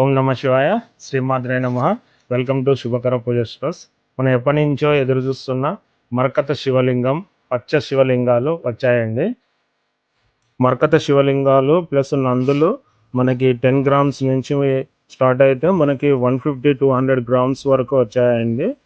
ఓం నమ శివాయ శ్రీమాత్రే నమ. వెల్కమ్ టు శుభకర పూజ మనం ఎప్పటి నుంచో ఎదురు చూస్తున్న మరకత శివలింగం పచ్చ శివలింగాలు వచ్చాయండి. మరకత శివలింగాలు ప్లస్ నందులు మనకి టెన్ గ్రామ్స్ నుంచి స్టార్ట్ అయితే మనకి one fifty two hundred grams వరకు వచ్చాయండి.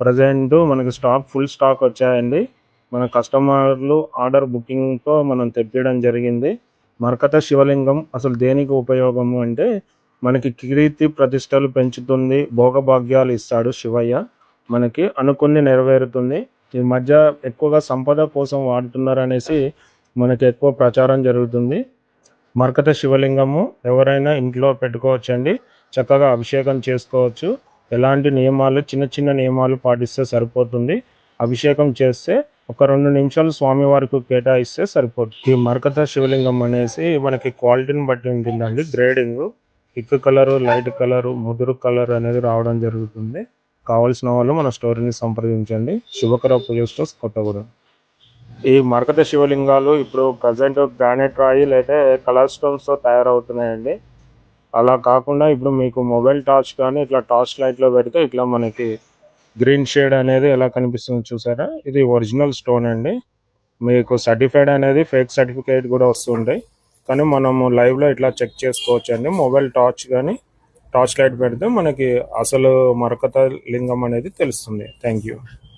ప్రజెంట్ మనకి స్టాక్ ఫుల్ స్టాక్ వచ్చాయండి. మన కస్టమర్లు ఆర్డర్ బుకింగ్తో మనం తెప్పించడం జరిగింది. మరకత శివలింగం అసలు దేనికి ఉపయోగము అంటే మనకి కీర్తి ప్రతిష్టలు పెంచుతుంది భోగభాగ్యాలు ఇస్తాడు శివయ్య. మనకి అనుకుని నెరవేరుతుంది. ఈ మధ్య ఎక్కువగా సంపద కోసం వాడుతున్నారు అనేసి మనకి ఎక్కువ ప్రచారం జరుగుతుంది. మరకత శివలింగము ఎవరైనా ఇంట్లో పెట్టుకోవచ్చండి. చక్కగా అభిషేకం చేసుకోవచ్చు. ఎలాంటి నియమాలు చిన్న చిన్న నియమాలు పాటిస్తే సరిపోతుంది. అభిషేకం చేస్తే ఒక రెండు నిమిషాలు స్వామివారికి కేటాయిస్తే సరిపోతుంది. ఈ మరకత శివలింగం అనేసి మనకి క్వాలిటీని బట్టి ఉంటుందండి. Grading. Thick colour light colour ముదురు కలర్ అనేది రావడం జరుగుతుంది. కావాల్సిన వాళ్ళు మన స్టోరీని సంప్రదించండి. శుభకర పూజ స్టోర్స్ కొత్తగూడెం. ఈ మరకత శివలింగాలు ఇప్పుడు ప్రజెంట్ గ్రానైట్ రాయి లేదా కలర్ స్టోన్స్తో తయారవుతున్నాయండి. అలా కాకుండా ఇప్పుడు మీకు మొబైల్ టార్చ్ కానీ ఇట్లా టార్చ్ లైట్లో పెడితే ఇట్లా మనకి గ్రీన్ షేడ్ అనేది ఎలా కనిపిస్తుంది చూసారా? ఇది ఒరిజినల్ స్టోన్ అండి. మీకు సర్టిఫైడ్ అనేది ఫేక్ సర్టిఫికేట్ కూడా వస్తుంటాయి. కానీ మనము లైవ్లో ఇట్లా చెక్ చేసుకోవచ్చు అండి. మొబైల్ టార్చ్ కానీ టార్చ్ లైట్ పెడితే మనకి అసలు మరకత లింగం అనేది తెలుస్తుంది. Thank you